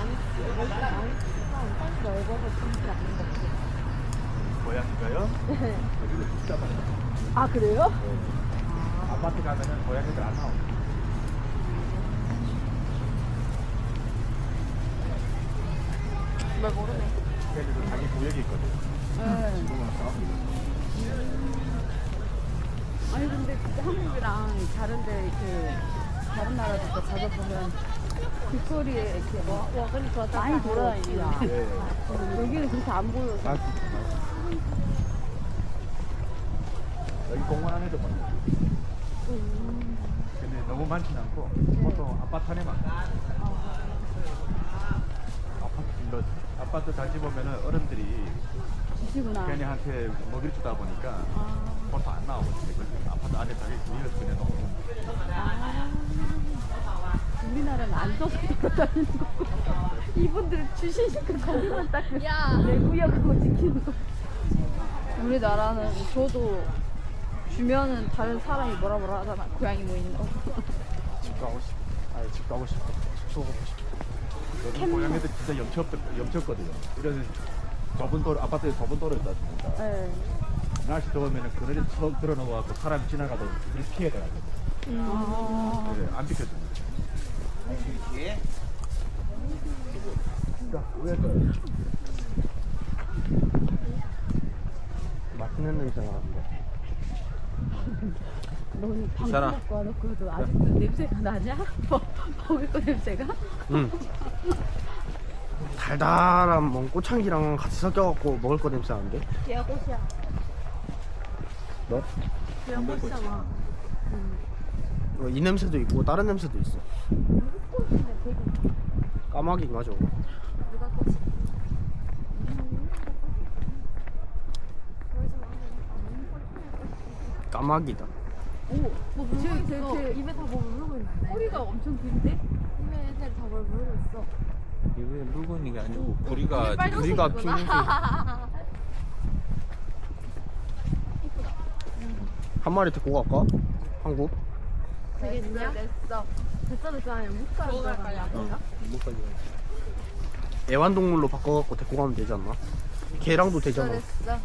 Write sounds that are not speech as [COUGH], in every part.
많이 쓰- 멀리 많이 쓰면 땅이 넓어서 좋지 않는 것 같아요. 고양이가요? 여기도 진짜 많아요. 아 그래요? 아파트 가면은 고양이들 안 나오고. 뭘 모르네. 걔들도 자기 구역이 있거든요. 네. 지금 와서. 아니 근데 진짜 한국이랑 다른데 그 다른 나라도 또 가서보면 길거리에 이렇게 뭐 와, 그러니까 많이 돌아다니잖아. 예. 여기는 그렇게 안 보여서. 맞지. 여기 공원 안에도 많아요. 근데 너무 많지는 않고 보통 아파트 안에만. 아파트 뭐, 아파트 단지 보면은 어른들이 주시구나. 걔네한테 먹이를 주다 보니까 아, 보통 안 나오거든요. 그래서 아파트 안에 자기 구역을 그냥 놓는. 아. 우리나라는 앉아서 돌아다니는 거고 이분들은 주시니까 거기만 딱내 구역하고 지키는 거. 우리나라는 줘도 주면은 다른 사람이 뭐라 뭐라 하잖아. 고양이 모인다고. 집 가고 싶어. 아니 집 가고 싶어. 숙소 가고 싶어. 여기 고양이들 진짜 염치 없, 염치 없거든요. 이래서 좁은 도로, 아파트에 좁은 도로 있다 보니까 네. 날씨 더우면 그늘에 턱 들어놓아갖고 사람 지나가도 피해야 되거든요. 아. 안 비켜줍니다. 자, 왜 그? 맛있는 냄새 나는데. 너는 방금 사람. 먹고 와놓고도 아직도 냄새가 나냐? [LAUGHS] 뭐, 먹을 거 냄새가? 응. 달달한 뭐 꽃향기랑 같이 섞여갖고 먹을 거 냄새 나는데. 뭐? 걔가 꽃이잖아. 어, 이 냄새도 있고 다른 냄새도 있어. 꽃인데 되게 까마귀 맞아. 누가 꽃이? 까마귀다. 오, 뭐 물고 있어. 입에 다뭐 물고 있는데. 꼬리가 엄청 긴데? 입에 다뭘 물고 있어. 이게 물건이 게 아니고 우리가 우리가 핑크색. 한 마리 데리고 갈까? 한국? 되겠냐? 됐어. 됐어 됐어 아니 못 가는 거야. 못가지 애완동물로 바꿔갖고 데리고 가면 되지 않나? 개랑도 됐어 되잖아. 됐어.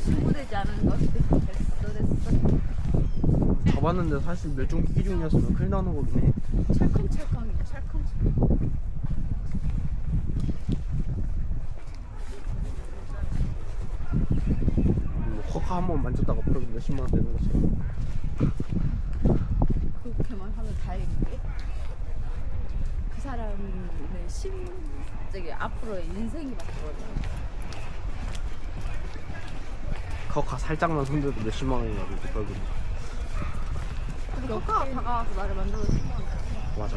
신고되지 않은 것. 됐어 됐어. 잡았는데 사실 멸종 위기 중이었으면 큰일 나는 거긴 해. 찰컹찰컹이야 찰컹찰컹. 뭐 커카 한번 만졌다가 벌써 몇십만 원 되는 것처럼. 그렇게만 하면 다행인데 그 사람의 심 저기 앞으로의 인생이 바뀌거든. 커카 살짝만 손대도 몇십만 원이라고 벌금. 근데 코카가 다가와서 나를 만들어서 맞아.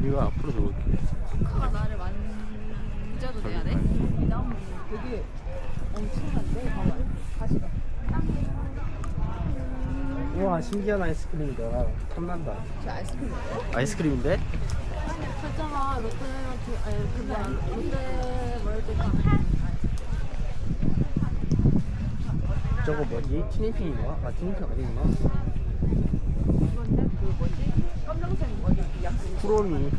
네가 앞으로 들어올게. 코카가 나를 만져도 돼야 돼? 이 나무는 되게 엄청난데 봐봐 가시가 우와 신기한 아이스크림이다. 탐난다. 저 아이스크림 먹어? 아이스크림인데? 설정아 롯데마트 아니 그게 아니 롯데월드가 저거 뭐지? 티니핑인가? 아 티니핑 아니구나. 그 뭐지? 검정색? 그 약간 쿠로미.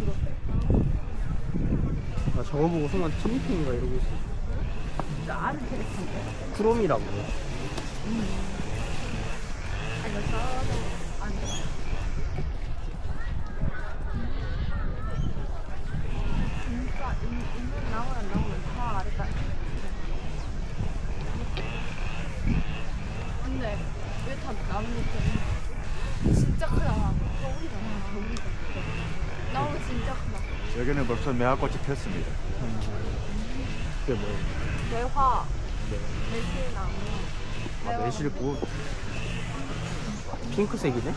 나 저거 보고 순간 티니핑인가 이러고 있어. 저 아는 캐릭터인데 쿠로미라고. 아니 나 저도 안 돼. 진짜 인, 있는 나무랑 나무는 다 아래다 근데 왜다 나무잎이 진짜 크다 나무 진짜 크다 여기는 벌써 매화꽃이 폈습니다. 그게 뭐야? 매화 매실나무 아 매실꽃. 핑크색이네?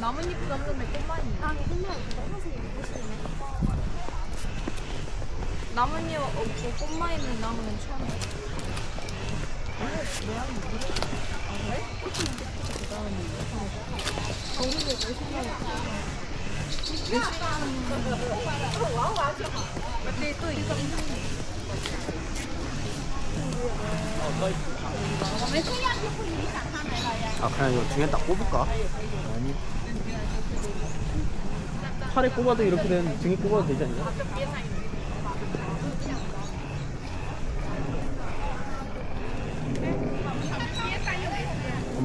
나뭇잎은 없는데 꽃만 있네 아니 근데 검은색이 예쁘시네 나뭇잎 없고 꽃만 있는 나무는 처음이야 아 그냥 이거 등에 딱 꼽을까? 아니 팔에 꼽아도 이렇게 되는 등에 꼽아도 되지 않냐?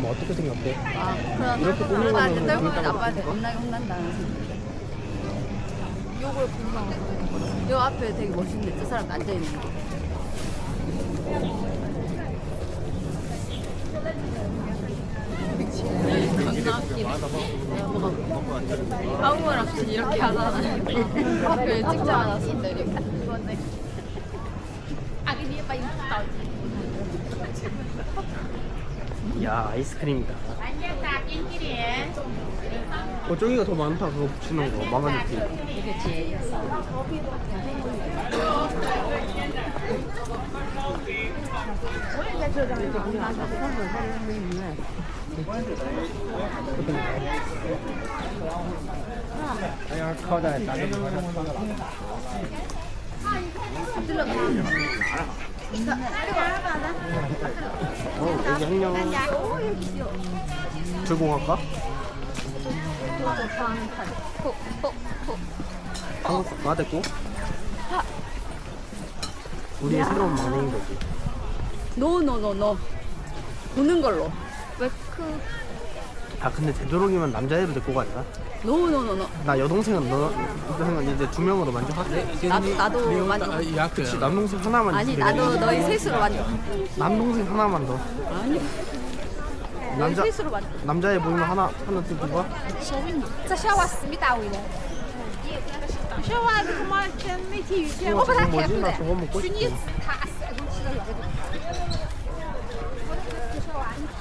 엄마 어떻게 생각해? 아, 이렇게 아빠한테 거는 떨고 재밌다고 아빠한테 겁나게 혼난다는 생각. 요걸 보면 요 앞에 되게 멋있는데 저 사람 앉아 있는 거. 아무 말 없이 이렇게 하잖아요. 그 찍자마자 손 내리고. 이건데. 아, cái đĩa bay 야 아이스크림이다. 어 저기가 더 많다. 그거 붙이는 거. 마마니티 이게 어 여기 한영 들고 갈까? 한국 가됐고 우리의 새로운 만행인 거지. 노노노노 보는 걸로. 왜 그 다 근데 되도록이면 남자애를 데리고 가자. 노노노노. 나 여동생은 너 여동생은 이제 두 명으로 만족할게. 네, 나도 나도 만족. 아, 야, 그치 남동생 하나만. 아니 나도 되겠네. 너희 셋으로 만족. 남동생 하나만 더. 아니. 남자 셋으로 만족. 남자애 보이면 하나 하나 뜯고 봐. 저 샤워왔습니다 오늘. 샤워하고 정말 매티 유지하고. 뭐지? 나 저거 먹고 싶어. 你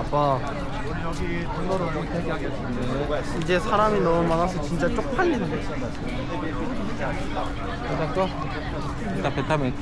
아빠 여기 등로를 못 대기하겠습니다. 이제 사람이 너무 많아서 진짜 쪽팔린데 일단 배 타면